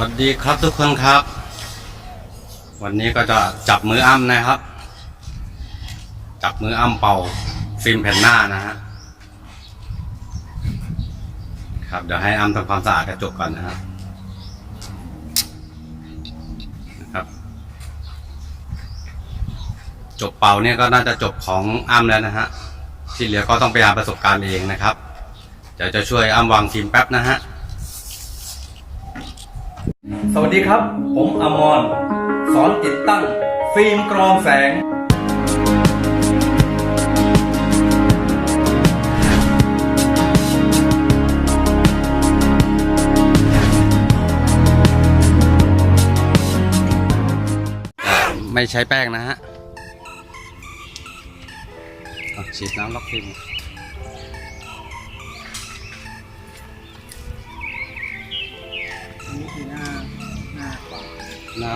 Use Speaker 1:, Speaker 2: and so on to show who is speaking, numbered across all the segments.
Speaker 1: วัสดีครับทุกคนครับ วันนี้ก็จะจับมืออ้ำนะครับ จับมืออ้ำเป่าฟิล์มแผ่นหน้านะฮะครับเดี๋ยวให้อ้ำทำความสะอาดกระจกก่อนนะครับนะครับ จบเป่าเนี่ยก็น่าจะจบของอ้ำแล้วนะฮะที่เหลือก็ต้องไปหาประสบการณ์เองนะครับเดี๋ยวจะช่วยอ้ำวางฟิล์มแป๊บนะฮะ
Speaker 2: สวัสดีครับ ผมอมรสอนติดตั้ง ฟิล์มกรองแสง
Speaker 1: ไม่ใช้แป้งนะฮะอะฉีดน้ำล็อกฟิล์ม
Speaker 3: หน้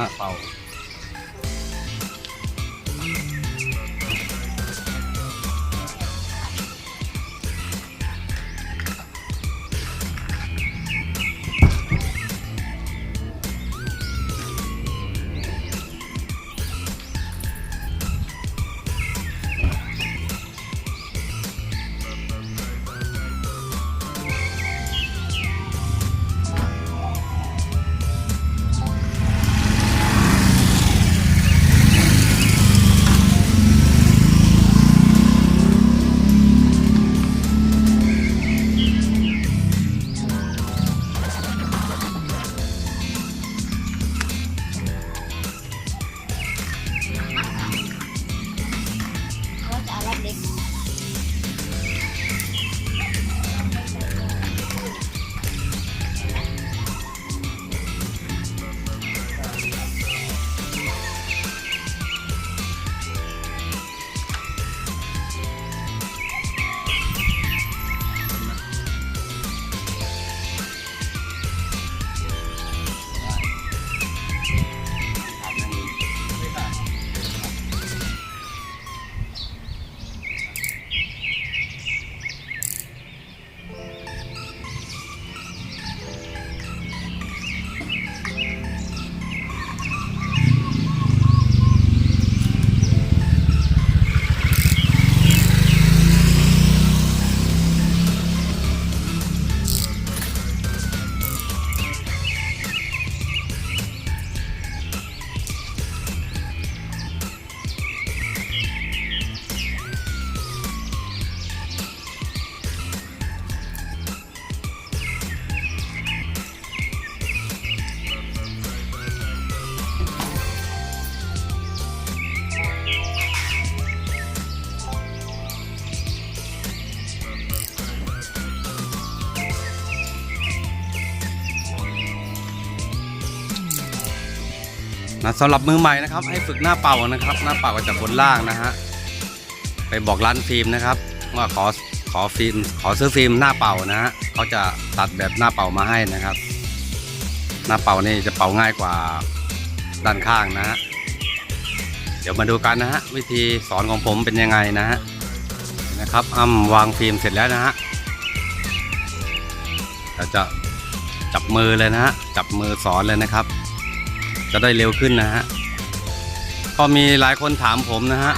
Speaker 3: นะ
Speaker 1: สำหรับมือใหม่นะครับ ให้ฝึกหน้าเป่านะครับ หน้าเป่าก็จากบนล่างนะฮะไปบอกร้านฟิล์มนะครับ ว่าขอขอฟิล์มขอซื้อฟิล์มหน้าเป่านะฮะเขาจะตัดแบบหน้าเป่ามาให้นะครับ หน้าเป่านี่จะเป่าง่ายกว่าด้านข้างนะฮะเดี๋ยวมาดูกันนะฮะวิธีสอนของผมเป็นยังไงนะฮะนะครับอ้ำวางฟิล์มเสร็จแล้วนะฮะเราจะจับมือเลยนะฮะจับมือสอนเลยนะครับ จะได้เร็วขึ้นนะฮะก็มีหลายคนถามผมนะฮะ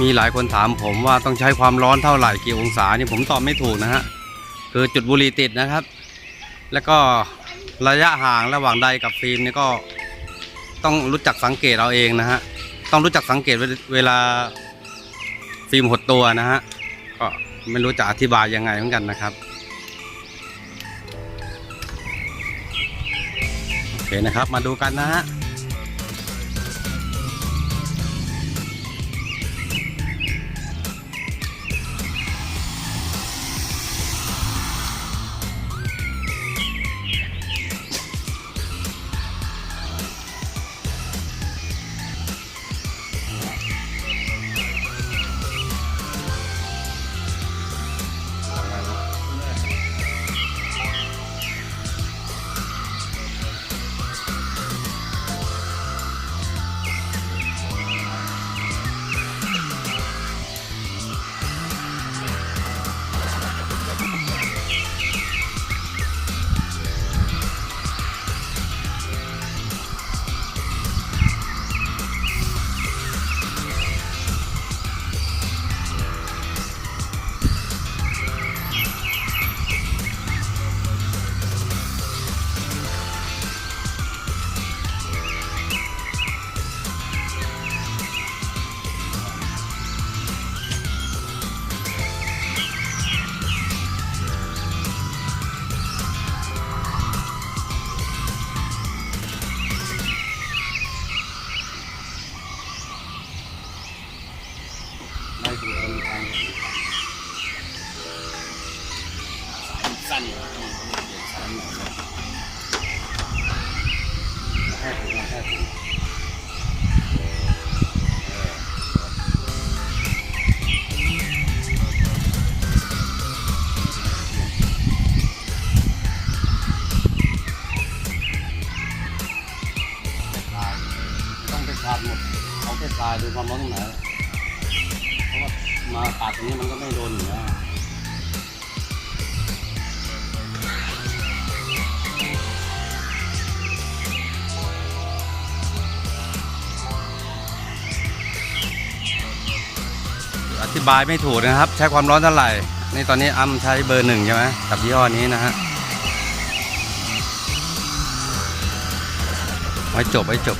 Speaker 1: มีหลายคนถามผมว่าต้องใช้ความร้อนเท่าไหร่กี่องศานี่ผมตอบไม่ถูกนะฮะคือจุดบุหรี่ติดนะครับ แล้วก็ระยะห่างระหว่างใดกับฟิล์มนี่ก็ต้องรู้จักสังเกตเอาเองนะฮะต้องรู้จักสังเกตเวเวลาฟิล์มหดตัวนะฮะก็ไม่รู้จะอธิบายยังไงเหมือนกันนะครับ เคนะครับ มาดูกันนะฮะ บายไม่ถูกนะครับ ใช้ความร้อนเท่าไหร่นี่ตอนนี้อ้ำใช้เบอร์หนึ่งใช่ไหมกับยี่ห้อนี้นะฮะไว้จบไว้จบ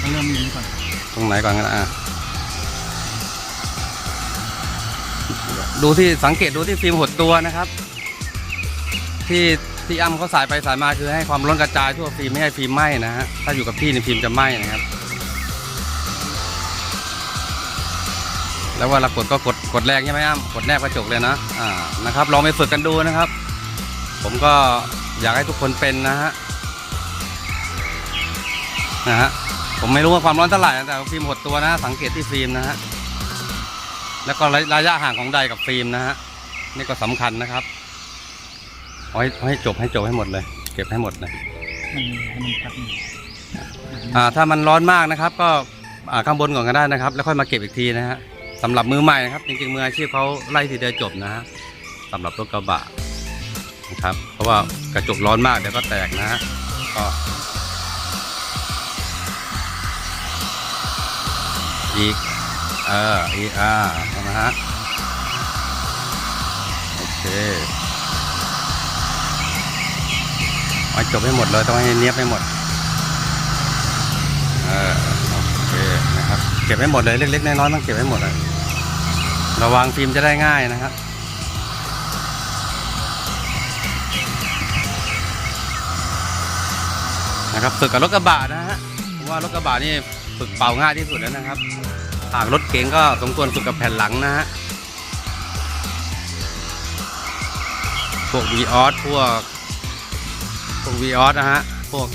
Speaker 3: มาเริ่มนี้ก่อน
Speaker 1: ตรงไหนก่อนกันอะดูที่สังเกตดูที่ฟิล์มหดตัวนะครับ ที่ที่อ้ำเขาสายไปสายมาคือให้ความร้อนกระจายทั่วฟิล์มไม่ให้ฟิล์มไหม้นะฮะถ้าอยู่กับที่ในฟิล์มจะไหม้นะครับ แล้วเวลากดก็กดกดแรงใช่ไหมอ้ำกดแนบกระจกเลยนะอ่านะครับ ลองไปฝึกกันดูนะครับ ผมก็อยากให้ทุกคนเป็นนะฮะนะฮะผมไม่รู้ว่าความร้อนเท่าไหร่นะแต่ฟิล์มหดตัวนะ สังเกตที่ฟิล์มนะฮะแล้วก็ระระยะห่างของไดกับฟิล์มนะฮะนี่ก็สำคัญนะครับเอาให้เอาให้จบให้จบให้หมดเลย เก็บให้หมดเลย
Speaker 3: มันให้มันพักหนึ่ง
Speaker 1: อ่าถ้ามันร้อนมากนะครับ ก็อ่าข้างบนก่อนก็ได้นะครับ แล้วค่อยมาเก็บอีกทีนะฮะ สำหรับมือใหม่นะครับ จริงๆมืออาชีพเขาไล่ทีเดียวจบนะฮะสำหรับรถกระบะนะครับ เพราะว่ากระจกร้อนมากเดี๋ยวก็แตกนะฮะก็อีกเอออีกอ่านะฮะโอเคเอาจบให้หมดเลยต้องให้เนียบให้หมดเออโอเคนะครับ เก็บให้หมดเลยเล็กๆน้อยๆต้องเก็บให้หมดเลย ระวังฟิล์มจะได้ง่ายนะครับนะครับฝึกกับรถกระบะนะฮะเพราะว่ารถกระบะนี่ฝึกเป่าง่ายที่สุดแล้วนะครับหากรถเก๋งก็สมควรฝึกกับแผ่นหลังนะฮะพวกวีออสพวกพวกวีออสนะฮะพวก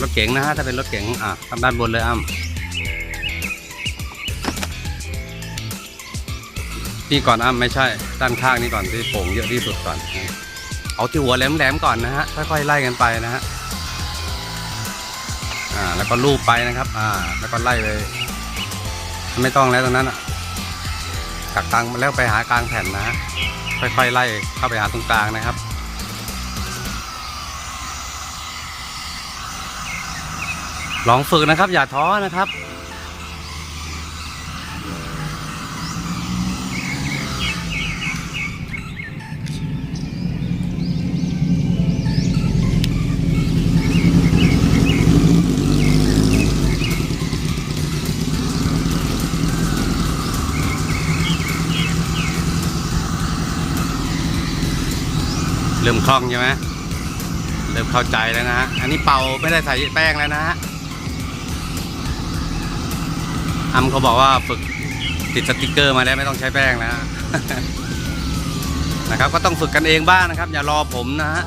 Speaker 1: รถเก๋งนะฮะถ้าเป็นรถเก๋งอะทำด้านบนเลยอ้ำ นี่ก่อนอ้ำไม่ใช่ ด้านข้างนี่ก่อนที่โป่งเยอะที่สุดก่อน เอาที่หัวแหลมๆก่อนนะฮะค่อยๆไล่กันไปนะฮะอ่าแล้วก็ลูบไปนะครับ อ่า แล้วก็ไล่เลย ไม่ต้องแล้วตรงนั้นอะกักกลางแล้วไปหากลางแผ่นนะฮะค่อยๆไล่เข้าไปหาตรงกลางนะครับลองฝึกนะครับ อย่าท้อนะครับ เริ่มคล่องใช่ไหมเริ่มเข้าใจแล้วนะฮะ อันนี้เป่าไม่ได้ใส่แป้งแล้วนะฮะอัมเขาบอกว่าฝึกติดสติกเกอร์มาแล้วไม่ต้องใช้แป้งแล้วนะครับ ก็ต้องฝึกกันเองบ้างนะครับ อย่ารอผมนะฮะ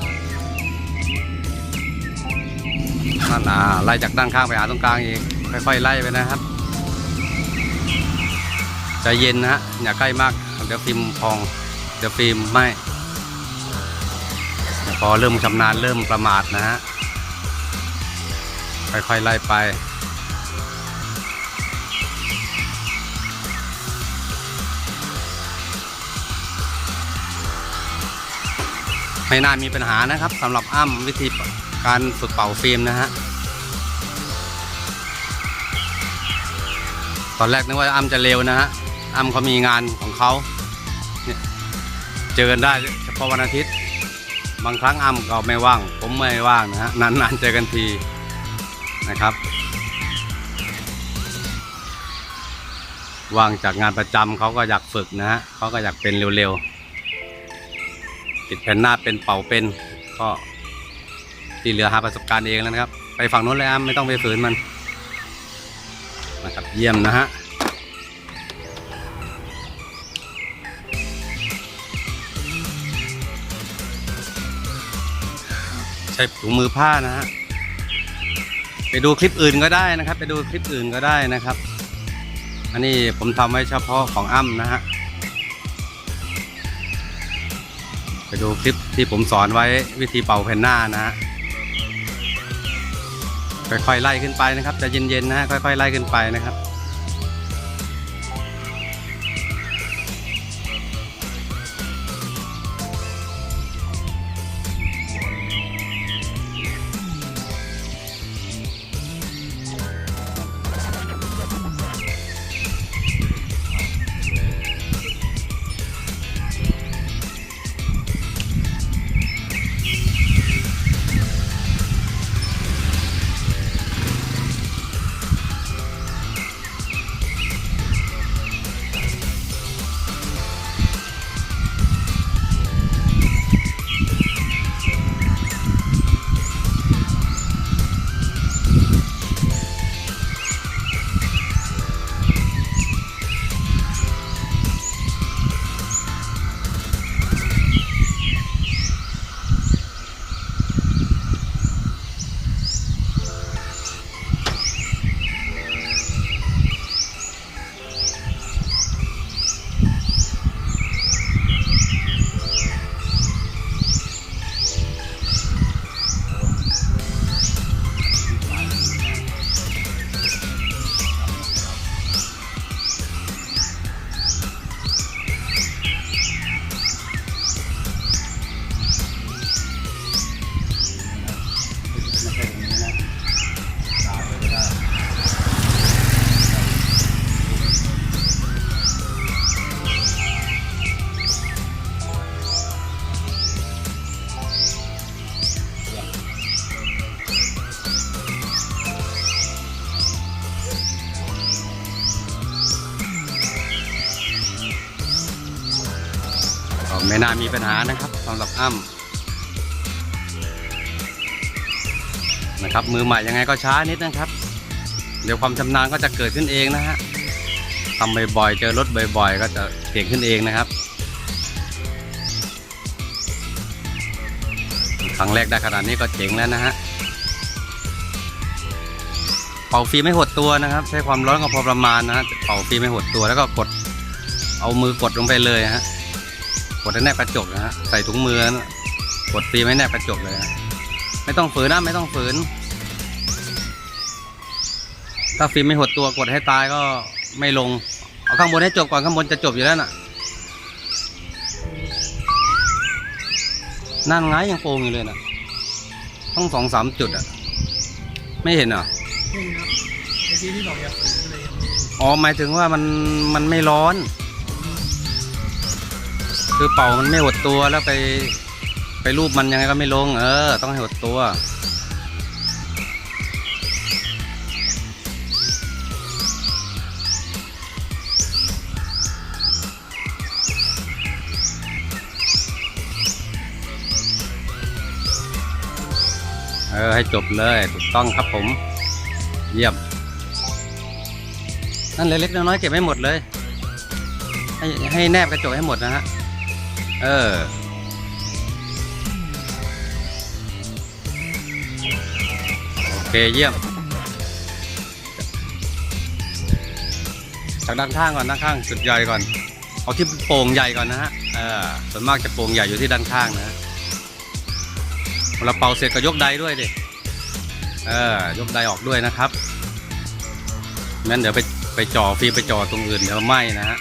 Speaker 1: นั่นอ่าไล่จากด้านข้างไปหาตรงกลางอีกค่อยๆไล่ไปนะครับใจเย็นนะฮะอย่าใกล้มากเดี๋ยวฟิล์มพองเดี๋ยวฟิล์มไหม อเริ่มชำนาญเริ่มประมาทนะฮะค่อยๆไล่ไปไม่น่ามีปัญหานะครับสำหรับอ้ำวิธีการฝึกเป่าฟิล์มนะฮะตอนแรกนึกว่าอ้ำจะเร็วนะฮะอ้ำเขามีงานของเขาเนี่ยเจอกันได้เฉพาะวันอาทิตย์ บางครั้งอ้ำก็ไม่ว่าง ผมไม่ว่างนะฮะนานๆเจอกันทีนะครับว่างจากงานประจำเขาก็อยากฝึกนะฮะเขาก็อยากเป็นเร็วๆติดแผ่นหน้าเป็นเป่าเป็นก็ที่เหลือหาประสบการณ์เองแล้วนะครับ ไปฝั่งโน้นเลยอะไม่ต้องไปฝืนมันนะครับเยี่ยมนะฮะ ใช้ถุงมือผ้านะฮะไปดูคลิปอื่นก็ได้นะครับ ไปดูคลิปอื่นก็ได้นะครับ อันนี้ผมทำไว้เฉพาะของอ้ำนะฮะไปดูคลิปที่ผมสอนไว้วิธีเป่าแผ่นหน้านะฮะค่อยๆไล่ขึ้นไปนะครับจะเย็นๆนะฮะค่อยๆไล่ขึ้นไปนะครับ ไม่น่ามีปัญหานะครับสำหรับอ้ำนะครับมือใหม่ยังไงก็ช้านิดนะครับ เดี๋ยวความชำนาญก็จะเกิดขึ้นเองนะฮะทำบ่อยๆเจอรถบ่อย ๆ ก็จะเก่งขึ้นเองนะครับ ครั้งแรกได้ขนาดนี้ก็เจ๋งแล้วนะฮะเป่าฟรีไม่หดตัวนะครับ ใช้ความร้อนก็พอประมาณนะฮะเป่าฟรีไม่หดตัวแล้วก็กดเอามือกดลงไปเลยฮะ กดให้แนบกระจกนะฮะใส่ถุงมือนะกดตีไม่แนบกระจกเลยนะไม่ต้องฝืนนะไม่ต้องฝืน ถ้าฟิล์มไม่หดตัวกดให้ตายก็ไม่ลง เอาข้างบนให้จบก่อนข้างบนจะจบอยู่แล้วน่ะ นั่นไงยังโป่งอยู่เลยน่ะต้องสองสามจุดอะ ไม่เห็นเหรอ
Speaker 3: นี่ครับเมื่อกี้ที่บอกอย่าฝืนเลยยังไม่ฝืน
Speaker 1: อ๋อหมายถึงว่ามันมันไม่ร้อน คือเป่ามันไม่หดตัวแล้วไปไปรูปมันยังไงก็ไม่ลง เออ ต้องให้หดตัว เออ ให้จบเลย ถูกต้องครับผม เยี่ยม นั่นเล็กๆน้อยๆเก็บให้หมดเลย ให้ให้แนบกระจกให้หมดนะฮะ เออ โอเค เยี่ยม จากด้านข้างก่อนด้านข้างจุดใหญ่ก่อน เอาที่โป่งใหญ่ก่อนนะฮะ เออ ส่วนมากจะโป่งใหญ่อยู่ที่ด้านข้างนะเวลาเป่าเสร็จก็ยกไดด้วยดิ เออ ยกไดออกด้วยนะครับงั้นเดี๋ยวไปไปจ่อฟิล์มไปจ่อตรงอื่นเดี๋ยวไหม้นะฮะ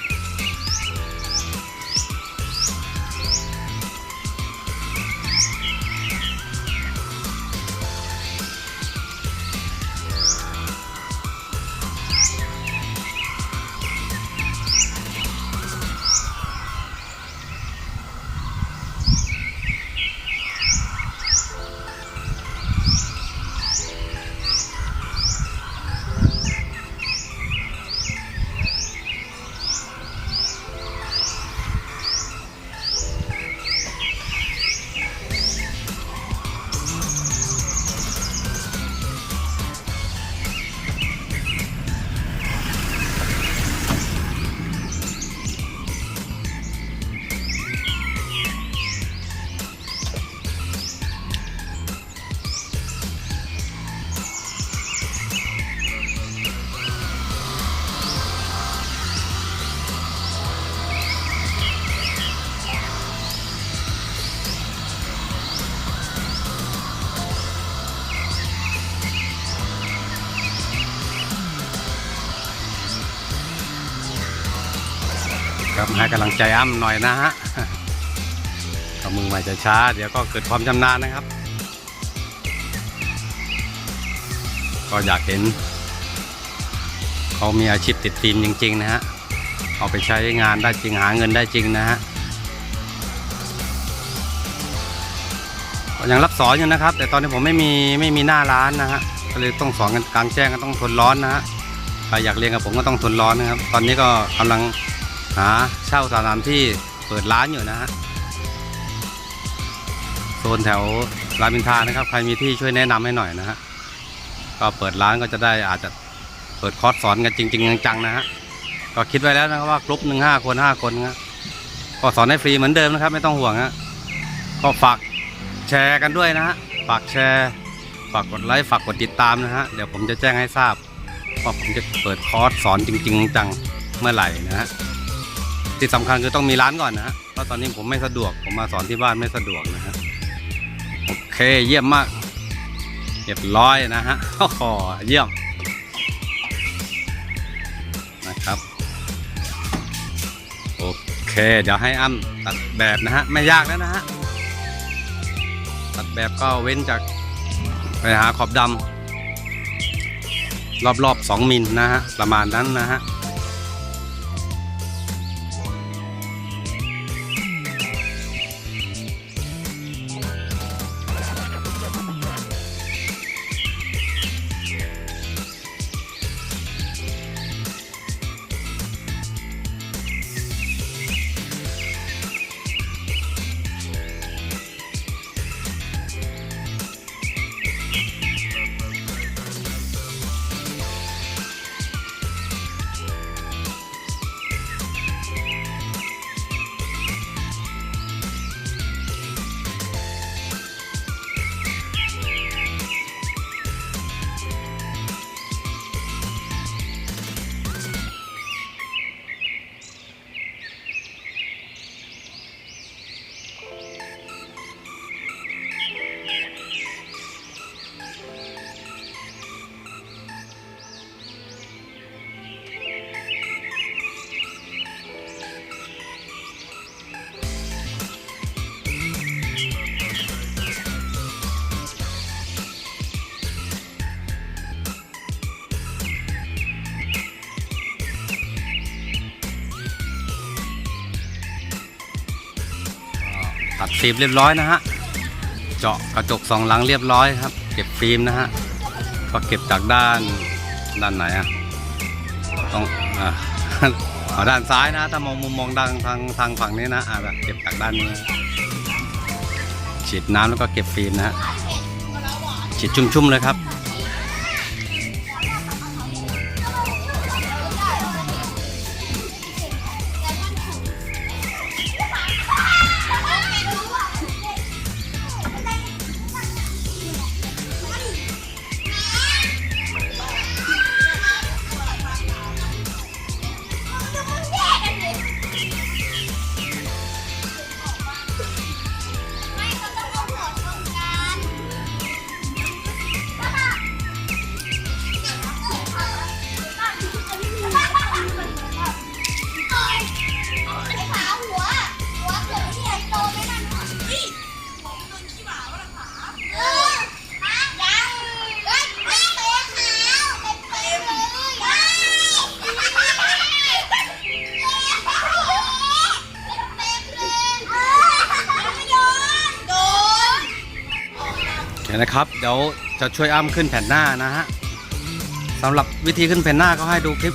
Speaker 1: ครับให้กำลังใจอ้ำหน่อยนะฮะก็มือใหม่จะช้า เดี๋ยวก็เกิดความชำนาญนะครับ ก็อยากเห็น เขามีอาชีพติดฟิล์มจริง ๆ นะฮะเอาไปใช้งานได้จริงหาเงินได้จริงนะฮะก็ยังรับสอนอยู่นะครับ แต่ตอนนี้ผมไม่มีไม่มีหน้าร้านนะฮะก็เลยต้องสอนกันกลางแจ้งก็ต้องทนร้อนนะฮะใครอยากเรียนกับผมก็ต้องทนร้อนนะครับ ตอนนี้ก็กำลัง หาเช่าสถานที่เปิดร้านอยู่นะฮะโซนแถวรามอินทรานะครับ ใครมีที่ช่วยแนะนำให้หน่อยนะฮะก็เปิดร้านก็จะได้อาจจะเปิดคอร์สสอนกันจริง ๆ จังๆนะฮะก็คิดไว้แล้วนะครับว่ากลุ่มหนึ่งห้าคนห้าคนนะก็สอนให้ฟรีเหมือนเดิมนะครับ ไม่ต้องห่วงนะก็ฝากแชร์กันด้วยนะฮะฝากแชร์ ฝากกดไลค์ฝากกดติดตามนะฮะเดี๋ยวผมจะแจ้งให้ทราบว่าผมจะเปิดคอร์สสอนจริง ๆ จังเมื่อไหร่นะฮะ ที่สำคัญคือต้องมีร้านก่อนนะฮะเพราะตอนนี้ผมไม่สะดวก ผมมาสอนที่บ้านไม่สะดวกนะฮะ โอเคเยี่ยมมาก เรียบร้อยนะฮะโอ้โหเยี่ยม นะครับ โอเค เดี๋ยวให้อ้ำตัดแบบนะฮะ ไม่ยากแล้วนะฮะ ตัดแบบก็เว้นจากไปหาขอบดำรอบๆ 2 มิลนะฮะ ประมาณนั้นนะฮะ ฟิล์มเรียบร้อยนะฮะ เจาะกระจกสองหลังเรียบร้อยครับ เก็บฟิล์มนะฮะ ก็เก็บจากด้านด้านไหนอะต้องอ่าเอาด้านซ้ายนะถ้ามองมุมมองดังทางทางฝั่งนี้นะอ่าเก็บจากด้านนี้ฉีดน้ำแล้วก็เก็บฟิล์มนะฮะฉีดชุ่มๆเลยครับ ดี๋ยวนะครับ เดี๋ยวจะช่วยอ้ำขึ้นแผ่นหน้านะฮะสำหรับวิธีขึ้นแผ่นหน้าก็ให้ดูคลิป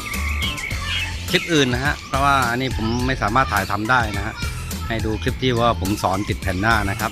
Speaker 1: คลิปอื่นนะฮะเพราะว่าอันนี้ผมไม่สามารถถ่ายทำได้นะฮะให้ดูคลิปที่ว่าผมสอนติดแผ่นหน้านะครับ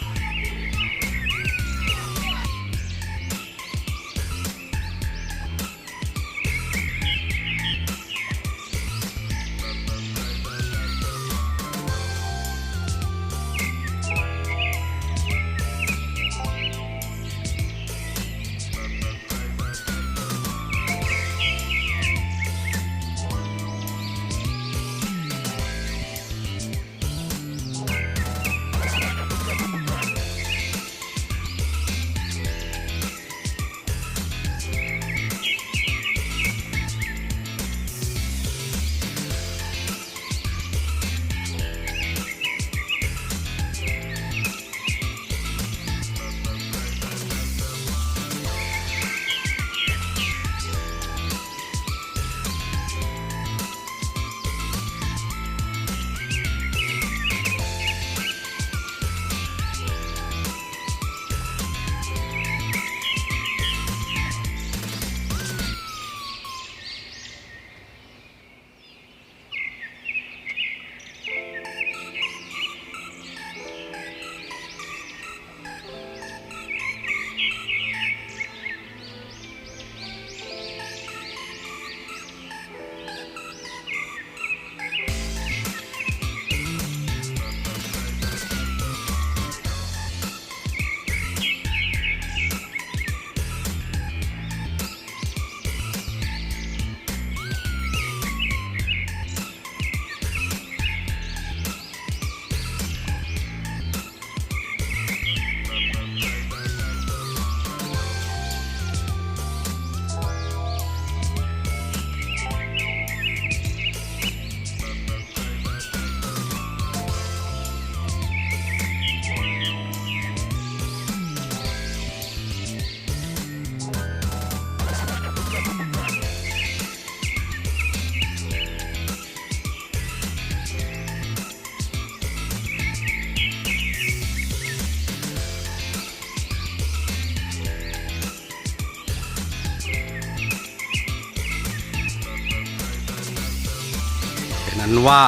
Speaker 1: ว่า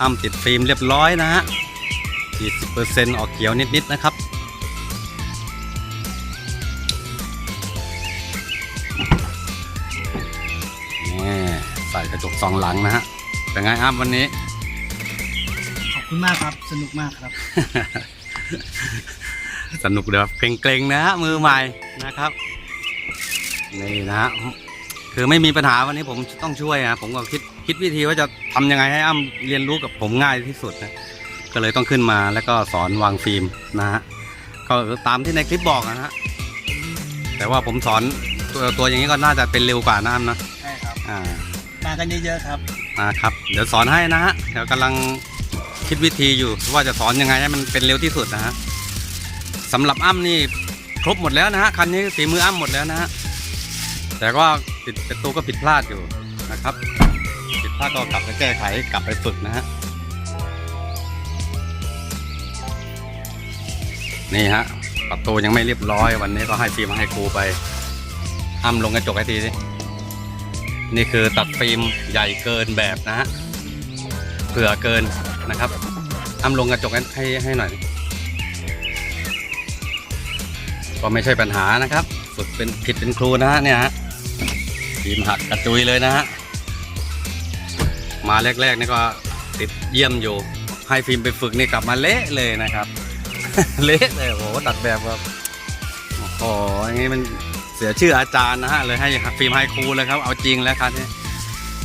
Speaker 1: อ้ำติดฟิล์มเรียบร้อยนะฮะ 40%ออกเขียวนิด ๆ นะครับ นี่ใส่กระจกสองหลังนะฮะ เป็นไงอ้ำวันนี้
Speaker 3: ขอบคุณมากครับ สนุกมากครับ
Speaker 1: สนุกเดี๋ยวเกรงๆนะฮะมือใหม่นะครับ นี่นะฮะคือไม่มีปัญหาวันนี้ผมต้องช่วยนะผมก็คิด คิดวิธีว่าจะทำยังไงให้อ้ำเรียนรู้กับผมง่ายที่สุดนะก็เลยต้องขึ้นมาแล้วก็สอนวางฟิล์มนะฮะก็ตามที่ในคลิปบอกนะฮะแต่ว่าผมสอนตัวตัวอย่างนี้ก็น่าจะเป็นเร็วกว่านะอ้ำนะ
Speaker 3: ใช่ครับ
Speaker 1: อ่า
Speaker 3: มากันเยอะๆครับ
Speaker 1: นะครับ เดี๋ยวสอนให้นะฮะเดี๋ยวกำลังคิดวิธีอยู่ว่าจะสอนยังไงให้มันเป็นเร็วที่สุดนะฮะสำหรับอ้ำนี่ครบหมดแล้วนะฮะคันนี้ฝีมืออ้ำหมดแล้วนะฮะแต่ก็ติดประตูก็ผิดพลาดอยู่นะครับ ผิดพลาก็กลับไปแก้ไขกลับไปฝึกนะฮะนี่ฮะประตูยังไม่เรียบร้อยวันนี้ก็ให้ฟิล์มให้ครูไปอ้ำลงกระจกให้ทีสินี่คือตัดฟิล์มใหญ่เกินแบบนะฮะเผื่อเกินนะครับอ้ำลงกระจกให้ให้ให้หน่อยก็ไม่ใช่ปัญหานะครับ ฝึกเป็นผิดเป็นครูนะฮะเนี่ยฮะฟิล์มหักกระจุยเลยนะฮะ มาแรกๆนี่ก็ติดเยี่ยมอยู่ ให้ฟิล์มไปฝึกนี่กลับมาเละเลยนะครับ เละเลยโอ้โหตัดแบบแบบโอ้โหอย่างนี้มันเสียชื่ออาจารย์นะฮะเลยให้ฟิล์มไฮคูเลยครับ เอาจริงแล้วครับนี่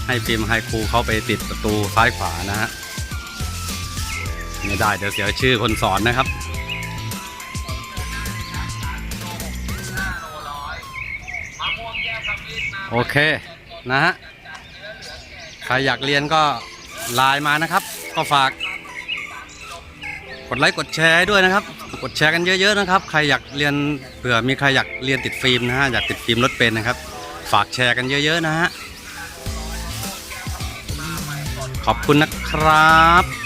Speaker 1: ให้ฟิล์มไฮคูเขาไปติดประตูซ้ายขวานะฮะไม่ได้เดี๋ยวเสียชื่อคนสอนนะครับโอเค นะฮะ ใครอยากเรียนก็ไลน์มานะครับ ก็ฝากกดไลค์กดแชร์ด้วยนะครับ กดแชร์กันเยอะๆนะครับ ใครอยากเรียนเผื่อมีใครอยากเรียนติดฟิล์มนะฮะอยากติดฟิล์มรถเป็นนะครับ ฝากแชร์กันเยอะ ๆ นะฮะขอบคุณนะครับ